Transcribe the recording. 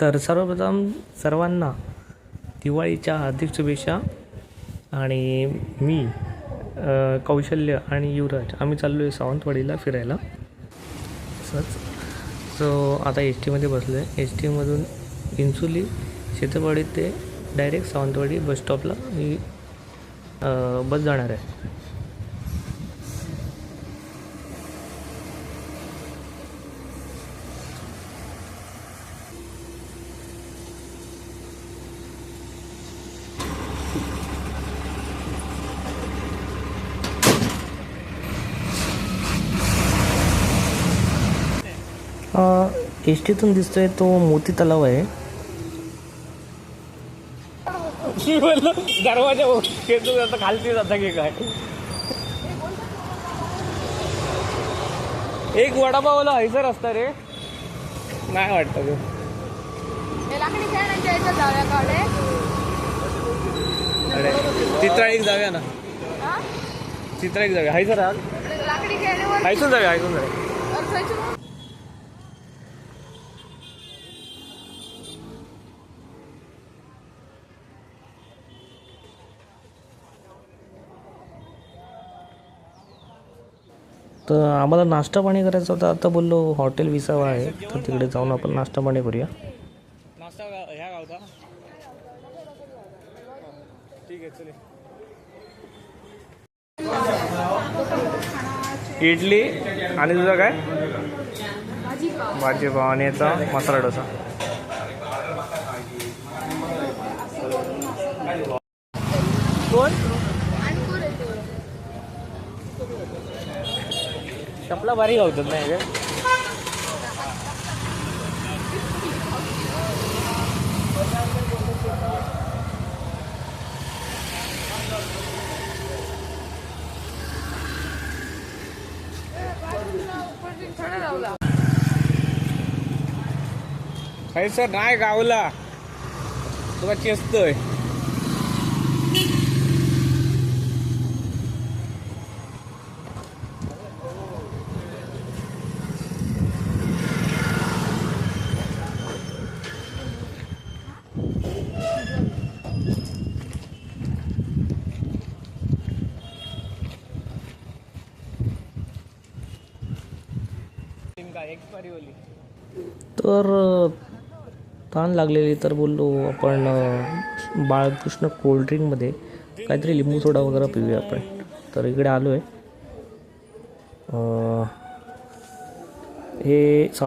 तर सर्वप्रथम सर्वांना दिवाळीच्या हार्दिक शुभेच्छा आणि मी कौशल्य आणि युवराज आम्ही चाललो आहे सावंतवाडीला फिरायला. तसंच सो आता एस टीमध्ये बसलो आहे एस टीमधून इन्सुली शेतवाडी ते डायरेक्ट सावंतवाडी बस स्टॉपला ही बस जाणार आहे. एस टीतून दिसतोय तो मोती तलाव आहे. दरवाजा जातं खालती जाता की काय? एक वडापावला हयसर असता रे. नाही वाटतं ते हे अरे चित्रा एक जाऊया ना? चित्रा एक जाऊया. खेळण्यावर हयसून जाऊया हयसून जाऊया. तर आम्हाला नाश्ता पाणी करायचं होतं. आता बोललो हॉटेल विसावा आहे. तर तिकडे जाऊन आपण नाश्ता पाणी करूया. नाश्ता ह्या ठीक आहे चले इडली आणि तुझा काय? भाजी पाव आणि याचा मसाला डोसा. कोण? चपला भारी होतात नाही का खायचं सर नाही गावला. तुला चेसतोय. एक्सपायरी ओली. तर ताण लागलेली तर बोललो आपण बाळकृष्ण कोल्ड्रिंकमध्ये काहीतरी लिंबू सोडा वगैरे पिऊया आपण. तर इकडे आलो आहे हे